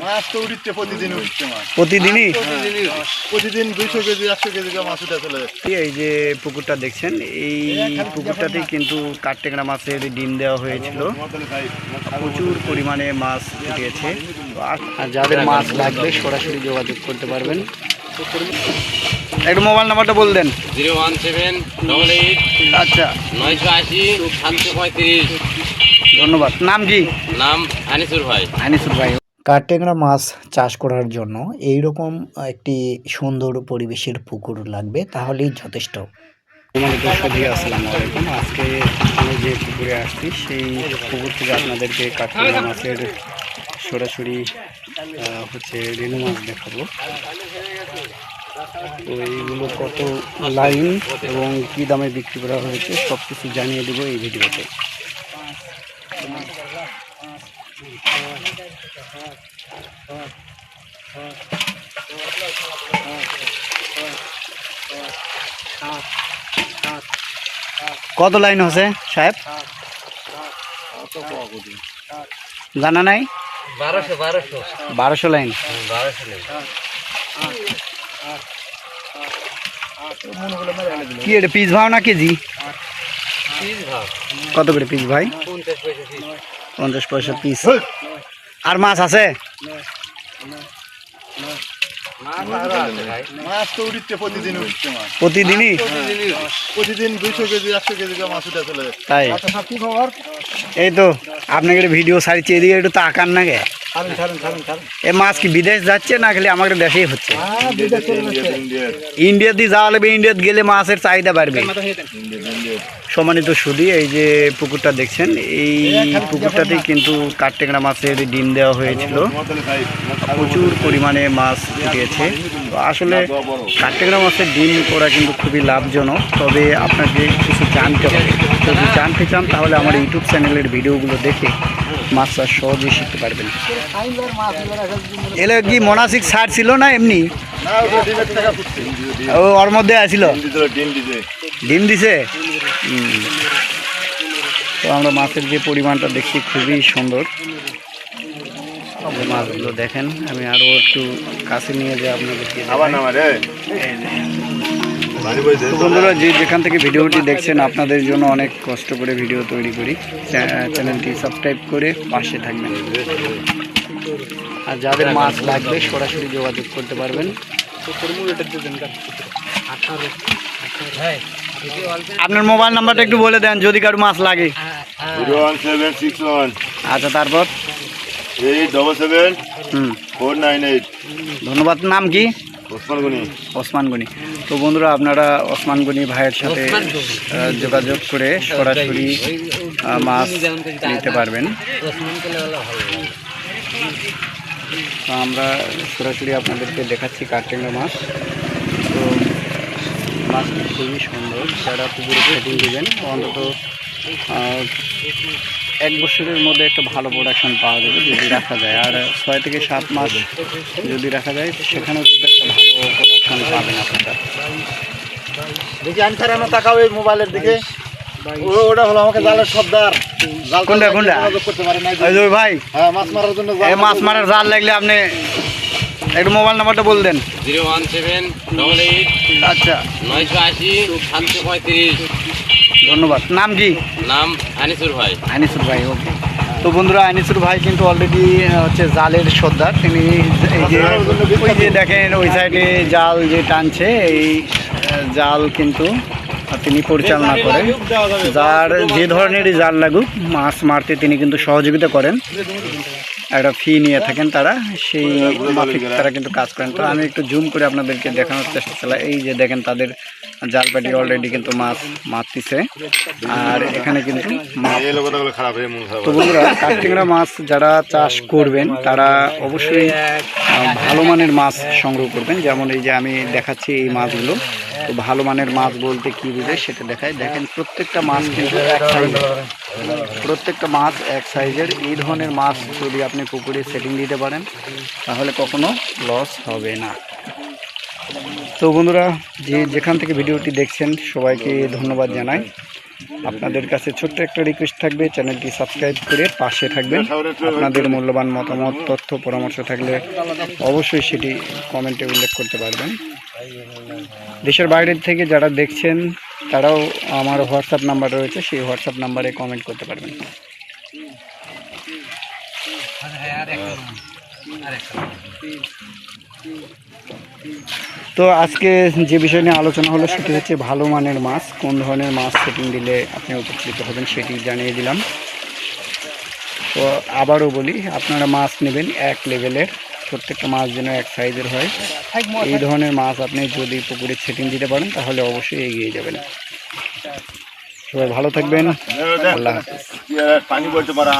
মাছ তো উঠছে প্রতিদিন উঠছে মাছ। প্রতিদিনই? প্রতিদিন দুইশো কেজি একশো কেজি মাছ উঠে চলে এই যে পুকুরটা দেখছেন এই পুকুরটাতেই কিন্তু কাঠটেংরা মাছের ডিম দেওয়া হয়েছিল। প্রচুর পরিমাণে মাছ উঠিয়েছে আর- আর যাদের মাছ লাগবে সরাসরি যোগাযোগ করতে পারবেন। একটু মোবাইল নাম্বারটা বল দেন। Zero one seven double eight আচ্ছা। নয়শো আশি সাতশো পঁয়ত্রিশ। ধন্যবাদ। নাম কি? নাম আনিসুর ভাই। আনিসুর ভাই। কাঠটেংরা মাছ চাষ করার জন্য এই রকম একটি সুন্দর পরিবেশের পুকুর লাগবে তাহলেই যথেষ্ট। তোমাদের দর্শকই আসসালামু আলাইকুম আজকে আমি যে পুকুরে আসছি সেই পুকুর থেকে আপনাদেরকে কাঠটেংরা মাছের সরাসরি হচ্ছে রেনু মাছ দেখাবো। তো এইগুলো কত লাইন এবং কী দামে বিক্রি করা হয়েছে সব কিছু জানিয়ে দেবো এই ভিডিওতে। কত লাইন হচ্ছে সাহেব? জানা নাই? বারোশো বারোশো। বারোশো লাইন। বারোশো নেই কি এটা পিস ভাও না কেজি? কত করে পিস ভাই? পঞ্চাশ পয়সা পিস। আর মাছ আছে? প্রতিদিনই প্রতিদিন দুইশো কেজি একশো কেজি মাছ উঠে চলে তাই? কি খবর? এই তো আপনাকে একটা ভিডিও ছাড়ছি এদিকে একটু তাকান না গে। এ মাছ কি বিদেশ যাচ্ছে না খালি আমাদের দেশেই হচ্ছে? হ্যাঁ ইন্ডিয়া দিয়ে যাওয়া লাগবে ইন্ডিয়াত গেলে মাছের চাহিদা বাড়বে। সম্মানিত সুদী, এই যে পুকুরটা দেখছেন, এই পুকুরটাতেই কিন্তু কাঠটেংরা মাছের ডিম দেওয়া হয়েছিল। প্রচুর পরিমাণে মাছ তো আসলে কাঠটেংরা মাছের ডিম করা কিন্তু খুবই লাভজনক, তবে আপনাকে কিছু জানতে হবে। যদি জানতে চান, তাহলে আমার ইউটিউব চ্যানেলের ভিডিওগুলো দেখে মাছ চাষ সহজেই শিখতে পারবেন। এলে কি মনাসিক সার ছিল না এমনি? ও ওর মধ্যে আছিল? ডিম দিছে। তো আমরা মাছের যে পরিমাণটা দেখছি খুবই সুন্দর। মাছগুলো দেখেন আমি আরও একটু কাছে নিয়ে যাই আপনাদেরকে বন্ধুরা যে যেখান থেকে ভিডিওটি দেখছেন আপনাদের জন্য অনেক কষ্ট করে ভিডিও তৈরি করি। চ্যানেলটি সাবস্ক্রাইব করে পাশে থাকবেন। আর যাদের মাছ লাগবে সরাসরি যোগাযোগ করতে পারবেন। আপনার মোবাইল নাম্বারটা একটু বলে দেন যদি কারও মাছ লাগে। আচ্ছা তারপর? ধন্যবাদ। নাম কি? ওসমান গনি। ওসমান গনি। তো বন্ধুরা আপনারা ওসমান গনি ভাইয়ের সাথে যোগাযোগ করে সরাসরি মাছ নিতে পারবেন। তো আমরা সরাসরি আপনাদেরকে দেখাচ্ছি কাঠটেঙ্গা মাছ। তো মাছটি খুবই সুন্দর। যারা পুকুরে সেটিং দেবেন অন্তত এক বছরের মধ্যে একটা ভালো প্রোডাকশন পাওয়া যাবে যদি রাখা যায়। আর ছয় থেকে সাত মাস যদি রাখা যায় সেখানেও কিন্তু একটা ভালো প্রোডাকশন পাবেন আপনারা। দেখি এনে তাকাও এই মোবাইলের দিকে। ওটা হলো আমাকে জালের সর্দার কোনটা, কোনটা? যোগাযোগ করতে পারে না ওই যে ওই ভাই। হ্যাঁ মাছ মারার জন্য জাল মাছ মারার জাল লাগলে আপনি একটু মোবাইল নাম্বারটা বল দেন। Zero one seven double eight আচ্ছা। নয়শো আশি সাতশো পঁয়ত্রিশ। ধন্যবাদ। নাম কি? নাম আনিসুর ভাই। আনিসুর ভাই ওকে। তো বন্ধুরা আনিসুর ভাই কিন্তু অলরেডি হচ্ছে জালের সর্দার। তিনি এই যে ওই যে দেখেন ওই সাইডে জাল যে টানছে এই জাল কিন্তু তিনি পরিচালনা করেন। যার যে ধরনেরই জাল লাগুক, মাছ মারতে তিনি কিন্তু সহযোগিতা করেন। একটা ফি নিয়ে থাকেন তারা, সেই মাফিক তারা কিন্তু কাজ করেন। তো আমি একটু জুম করে আপনাদেরকে দেখানোর চেষ্টা চালাই। এই যে দেখেন তাদের জাল পাটি অলরেডি কিন্তু মাছ মারতেছে। আর এখানে কিন্তু তো বন্ধুরা কাঠটেংরা মাছ যারা চাষ করবেন তারা অবশ্যই ভালো মানের মাছ সংগ্রহ করবেন। যেমন এই যে আমি দেখাচ্ছি এই মাছগুলো। তো ভালো মানের মাছ বলতে কি বুঝে সেটা দেখায়। দেখেন প্রত্যেকটা মাছ কিন্তু এক সাইজের প্রত্যেকটা মাছ এক সাইজের এই ধরনের মাছ যদি আপনি পুকুরে সেটিং দিতে পারেন তাহলে কখনো লস হবে না। তো বন্ধুরা, যে যেখান থেকে ভিডিওটি দেখছেন, সবাইকে ধন্যবাদ জানাই। আপনাদের কাছে ছোট্ট একটা রিকোয়েস্ট থাকবে, চ্যানেলটি সাবস্ক্রাইব করে পাশে থাকবেন। আপনাদের মূল্যবান মতামত, তথ্য, পরামর্শ থাকলে অবশ্যই সেটি কমেন্টে উল্লেখ করতে পারবেন। দেশের বাইরের থেকে যারা দেখছেন, তারাও আমার হোয়াটসঅ্যাপ নাম্বার রয়েছে, সেই হোয়াটসঅ্যাপ নাম্বারে কমেন্ট করতে পারবেন। তো আজকে যে বিষয় নিয়ে আলোচনা হলো সেটি হচ্ছে ভালো মানের মাছ কোন ধরনের মাছ সেটিং দিলে আপনি উপকৃত হবেন সেটি জানিয়ে দিলাম। তো আবারও বলি আপনারা মাছ নেবেন এক লেভেলের প্রত্যেকটা মাছ যেন এক সাইজের হয়। এই ধরনের মাছ আপনি যদি পুকুরে সেটিং দিতে পারেন তাহলে অবশ্যই এগিয়ে যাবেন। সবাই ভালো থাকবেন। আল্লাহ পানি বলতে পারা।